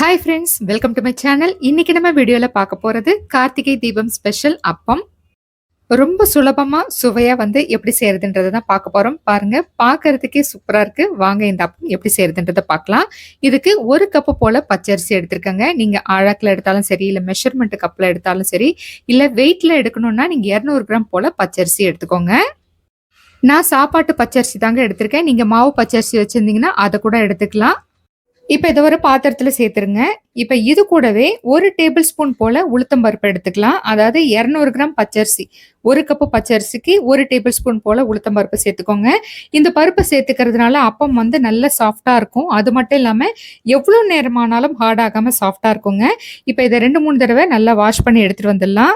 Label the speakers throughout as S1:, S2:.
S1: Hi friends welcome to my channel இன்னைக்கு நம்ம வீடியோவில் பார்க்க போகிறது கார்த்திகை தீபம் ஸ்பெஷல் அப்பம். ரொம்ப சுலபமாக சுவையாக வந்து எப்படி செய்யறதுன்றதை தான் பார்க்க போகிறோம் பாருங்க பார்க்கறதுக்கே சூப்பராக இருக்கு. வாங்க இந்த அப்பம் எப்படி செய்யறதுன்றதை பார்க்கலாம். இதுக்கு ஒரு கப்பு போல் பச்சரிசி எடுத்திருக்கங்க. நீங்கள் ஆழாக்கில் எடுத்தாலும் சரி இல்லை மெஷர்மெண்ட் கப்பில் எடுத்தாலும் சரி இல்லை வெயிட்டில் எடுக்கணும்னா நீங்கள் இரநூறு கிராம் போல் பச்சரிசி எடுத்துக்கோங்க. நான் சாப்பாட்டு பச்சரிசி தாங்க எடுத்திருக்கேன். நீங்கள் மாவு பச்சரிசி வச்சுருந்தீங்கன்னா அதை கூட எடுத்துக்கலாம். இப்போ இதை ஒரு பாத்திரத்தில் சேர்த்துருங்க. இப்போ இது கூடவே ஒரு டேபிள் ஸ்பூன் போல உளுத்தம் பருப்பு எடுத்துக்கலாம். அதாவது இரநூறு கிராம் பச்சரிசி ஒரு கப்பு பச்சரிசிக்கு ஒரு டேபிள் ஸ்பூன் போல உளுத்தம் பருப்பு சேர்த்துக்கோங்க. இந்த பருப்பை சேர்த்துக்கிறதுனால அப்பம் வந்து நல்ல சாஃப்டாக இருக்கும். அது மட்டும் இல்லாமல் எவ்வளோ நேரமானாலும் ஹார்ட் ஆகாமல் சாஃப்டா இருக்குங்க. இப்போ இதை ரெண்டு மூணு தடவை நல்லா வாஷ் பண்ணி எடுத்துகிட்டு வந்துடலாம்.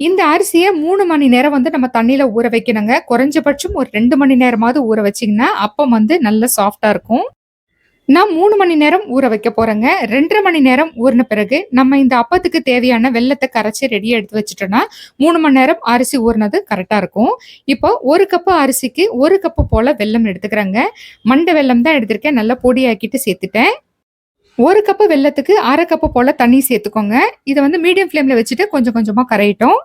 S1: இந்த அரிசியை மூணு மணி நேரம் வந்து நம்ம தண்ணியில் ஊற வைக்கணுங்க. குறைஞ்சபட்சம் ஒரு ரெண்டு மணி நேரமாவது ஊற வச்சிங்கன்னா அப்பம் வந்து நல்ல சாஃப்டாக இருக்கும். நான் மூணு மணி நேரம் ஊற வைக்க போகிறேங்க ரெண்டரை மணி நேரம் ஊறின பிறகு நம்ம இந்த அப்பத்துக்கு தேவையான வெள்ளத்தை கரைச்சி ரெடியாக எடுத்து வச்சுட்டோம்னா மூணு மணி நேரம் அரிசி ஊறினது கரெக்டாக இருக்கும். இப்போ ஒரு கப்பு அரிசிக்கு ஒரு கப்பு போல வெள்ளம் எடுத்துக்கிறேங்க. மண்டை வெள்ளம் தான் எடுத்திருக்கேன். நல்லா பொடியாக்கிட்டு சேர்த்துட்டேன். ஒரு கப்பு வெள்ளத்துக்கு அரை கப்பு போல தண்ணி சேர்த்துக்கோங்க. இதை வந்து மீடியம் ஃப்ளேமில் வச்சுட்டு கொஞ்சம் கொஞ்சமாக கரையிட்டோம்.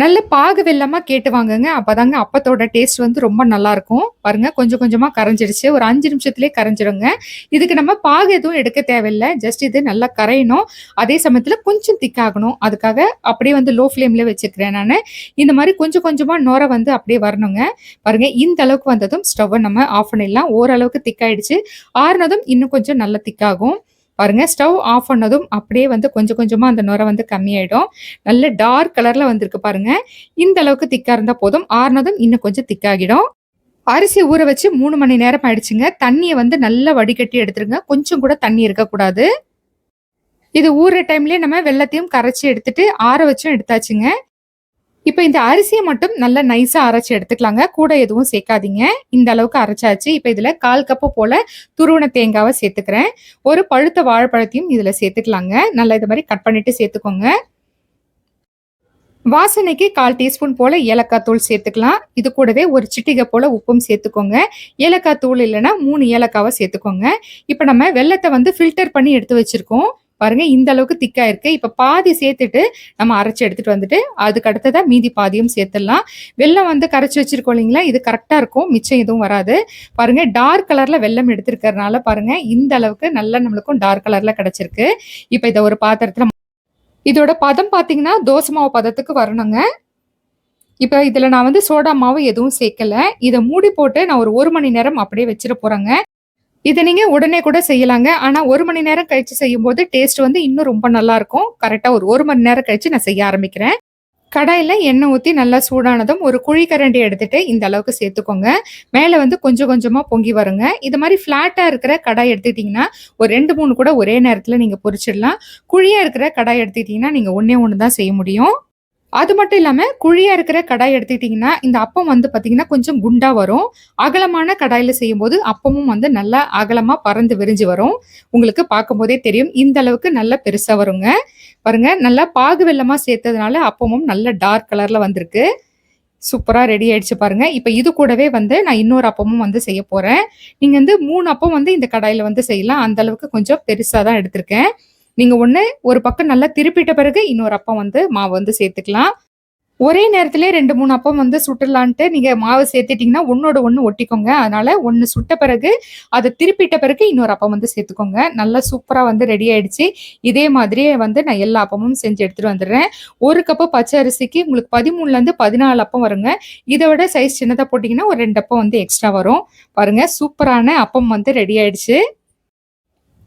S1: நல்ல பாகு வெள்ளமா கேட்டு வாங்குங்க. அப்பதாங்க அப்பத்தோட டேஸ்ட் வந்து ரொம்ப நல்லா இருக்கும் பாருங்க கொஞ்சம் கொஞ்சமா கரைஞ்சிடுச்சு. ஒரு அஞ்சு நிமிஷத்துலயே கரைஞ்சிருங்க இதுக்கு நம்ம பாகு எதுவும் எடுக்க தேவையில்லை. ஜஸ்ட் இது நல்லா கரையணும். அதே சமயத்துல கொஞ்சம் திக்காகணும். அதுக்காக அப்படியே வந்து லோ ஃப்ளேம்ல வச்சுக்கிறேன் நான். இந்த மாதிரி கொஞ்சம் கொஞ்சமா நோரை வந்து அப்படியே வரணுங்க. பாருங்க இந்த அளவுக்கு வந்ததும் ஸ்டவ்வை நம்ம ஆஃப் பண்ணிடலாம். ஓரளவுக்கு திக்காயிடுச்சு ஆறுனதும் இன்னும் கொஞ்சம் நல்லா திக்காகும் பாருங்க ஸ்டவ் ஆஃப் பண்ணதும் அப்படியே வந்து கொஞ்சம் கொஞ்சமா அந்த நுரை வந்து கம்மியாயிடும். நல்ல டார்க் கலர்ல வந்திருக்கு பாருங்க. இந்த அளவுக்கு திக்கா இருந்தா போதும். ஆறுனதும் இன்னும் கொஞ்சம் திக்காகிடும் அரிசி ஊற வச்சு மூணு மணி நேரம் ஆயிடுச்சுங்க. தண்ணியை வந்து நல்லா வடிகட்டி எடுத்துருங்க. கொஞ்சம் கூட தண்ணி இருக்கக்கூடாது. இது ஊற டைம்லயே நம்ம வெள்ளத்தையும் கரைச்சி எடுத்துட்டு ஆற வச்சும் எடுத்தாச்சுங்க. இப்போ இந்த அரிசியை மட்டும் நல்லா நைஸாக அரைச்சி எடுத்துக்கலாங்க. கூட எதுவும் சேர்க்காதீங்க. இந்த அளவுக்கு அரைச்சாச்சு. இப்போ இதில் கால் கப்பு போல துருவன தேங்காவை சேர்த்துக்கிறேன். ஒரு பழுத்த வாழைப்பழத்தையும் இதில் சேர்த்துக்கலாங்க. நல்லா இது மாதிரி கட் பண்ணிட்டு சேர்த்துக்கோங்க. வாசனைக்கு கால் டீஸ்பூன் போல ஏலக்காய் தூள் சேர்த்துக்கலாம். இது கூடவே ஒரு சிட்டிகை போல உப்பும் சேர்த்துக்கோங்க. ஏலக்காய் தூள் இல்லைன்னா மூணு ஏலக்காவை சேர்த்துக்கோங்க. இப்போ நம்ம வெள்ளத்தை வந்து ஃபில்டர் பண்ணி எடுத்து வச்சிருக்கோம். பாருங்க இந்த அளவுக்கு திக்கா இருக்கு. இப்ப பாதி சேர்த்துட்டு நம்ம அரைச்சி எடுத்துட்டு வந்துட்டு அதுக்கு அடுத்ததான் மீதி பாதியும் சேர்த்துடலாம். வெள்ளம் வந்து கரைச்சி வச்சிருக்கோம் இல்லைங்களா? இது கரெக்டா இருக்கும். மிச்சம் எதுவும் வராது. பாருங்க டார்க் கலர்ல வெள்ளம் எடுத்திருக்கிறதுனால பாருங்க இந்த அளவுக்கு நல்லா நம்மளுக்கும் டார்க் கலர்ல கிடைச்சிருக்கு. இப்ப இதை ஒரு பாத்திரத்துல இதோட பதம் பார்த்தீங்கன்னா தோசை மாவு பதத்துக்கு வரணுங்க. இப்போ இதில் நான் வந்து சோடா மாவு எதுவும் சேர்க்கல. இதை மூடி போட்டு நான் ஒரு ஒரு மணி நேரம் அப்படியே வச்சிட போகிறேங்க இதை நீங்கள் உடனே கூட செய்யலாங்க. ஆனால் ஒரு மணி நேரம் கழித்து செய்யும்போது டேஸ்ட் வந்து இன்னும் ரொம்ப நல்லா இருக்கும் கரெக்டாக ஒரு ஒரு மணி நேரம் கழிச்சு நான் செய்ய ஆரம்பிக்கிறேன். கடாயில் எண்ணெய் ஊற்றி நல்லா சூடானதும் ஒரு குழி கரண்டி எடுத்துகிட்டு இந்த அளவுக்கு சேர்த்துக்கோங்க. மேலே வந்து கொஞ்சம் கொஞ்சமாக பொங்கி வருங்க. இது மாதிரி ஃப்ளாட்டாக இருக்கிற கடாய் எடுத்துக்கிட்டிங்கன்னா ஒரு ரெண்டு மூணு கூட ஒரே நேரத்தில் நீங்கள் பொரிச்சிடலாம். குழியாக இருக்கிற கடாய் எடுத்துக்கிட்டிங்கன்னா நீங்கள் ஒன்றே ஒன்று தான் செய்ய முடியும். அது மட்டும் இல்லாமல் குழியாக இருக்கிற கடாய் எடுத்துக்கிட்டிங்கன்னா இந்த அப்பம் வந்து பார்த்திங்கன்னா கொஞ்சம் குண்டாக வரும். அகலமான கடாயில் செய்யும்போது அப்பமும் வந்து நல்லா அகலமாக பறந்து விரிஞ்சு வரும். உங்களுக்கு பார்க்கும்போதே தெரியும். இந்த அளவுக்கு நல்லா பெருசாக வருங்க. பாருங்கள் நல்லா பாகு வெள்ளமாக சேர்த்ததுனால அப்பமும் நல்ல டார்க் கலரில் வந்திருக்கு. சூப்பராக ரெடி ஆயிடுச்சு பாருங்க. இப்போ இது கூடவே வந்து நான் இன்னொரு அப்பமும் வந்து செய்ய போகிறேன் நீங்கள் வந்து மூணு அப்பம் வந்து இந்த கடாயில் வந்து செய்யலாம். அந்த அளவுக்கு கொஞ்சம் பெருசாக தான் எடுத்திருக்கேன். நீங்கள் ஒன்று ஒரு பக்கம் நல்லா திருப்பிட்ட பிறகு இன்னொரு அப்பம் வந்து மாவு வந்து சேர்த்துக்கலாம். ஒரே நேரத்திலே ரெண்டு மூணு அப்பம் வந்து சுட்டுலான்ட்டு நீங்கள் மாவு சேர்த்துட்டிங்கன்னா ஒன்னோட ஒன்று ஒட்டிக்கோங்க. அதனால் ஒன்று சுட்ட பிறகு அதை திருப்பிட்ட பிறகு இன்னொரு அப்பம் வந்து சேர்த்துக்கோங்க. நல்லா சூப்பராக வந்து ரெடி ஆயிடுச்சு. இதே மாதிரியே வந்து நான் எல்லா அப்பமும் செஞ்சு எடுத்துகிட்டு வந்துடுறேன். ஒரு கப்பு பச்சை அரிசிக்கு உங்களுக்கு பதிமூணுலேருந்து பதினாலு அப்பம் வருங்க. இதை விட சைஸ் சின்னதாக போட்டிங்கன்னா ஒரு ரெண்டு அப்பம் வந்து எக்ஸ்ட்ரா வரும். பாருங்கள் சூப்பரான அப்பம் வந்து ரெடி ஆயிடுச்சு.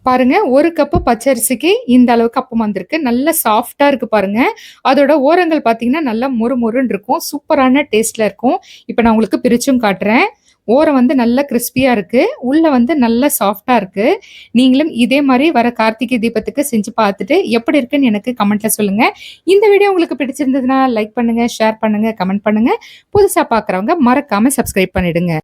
S1: பாருங்க ஒரு கப்பு பச்சரிசிக்கு இந்த அளவுக்கு அப்பம் வந்திருக்கு. நல்ல சாஃப்டா இருக்கு பாருங்க. அதோட ஓரங்கள் பார்த்தீங்கன்னா நல்லா மொறு மொறுன்னு இருக்கும். சூப்பரான டேஸ்ட்ல இருக்கும். இப்போ நான் உங்களுக்கு பிரிச்சும் காட்டுறேன். ஓரம் வந்து நல்ல கிறிஸ்பியா இருக்கு. உள்ள வந்து நல்ல சாஃப்டா இருக்கு. நீங்களும் இதே மாதிரி வர கார்த்திகை தீபத்துக்கு செஞ்சு பார்த்துட்டு எப்படி இருக்குன்னு எனக்கு கமெண்ட்ல சொல்லுங்க. இந்த வீடியோ உங்களுக்கு பிடிச்சிருந்ததுன்னா லைக் பண்ணுங்க ஷேர் பண்ணுங்க கமெண்ட் பண்ணுங்க. புதுசா பாக்குறவங்க மறக்காம சப்ஸ்கிரைப் பண்ணிடுங்க.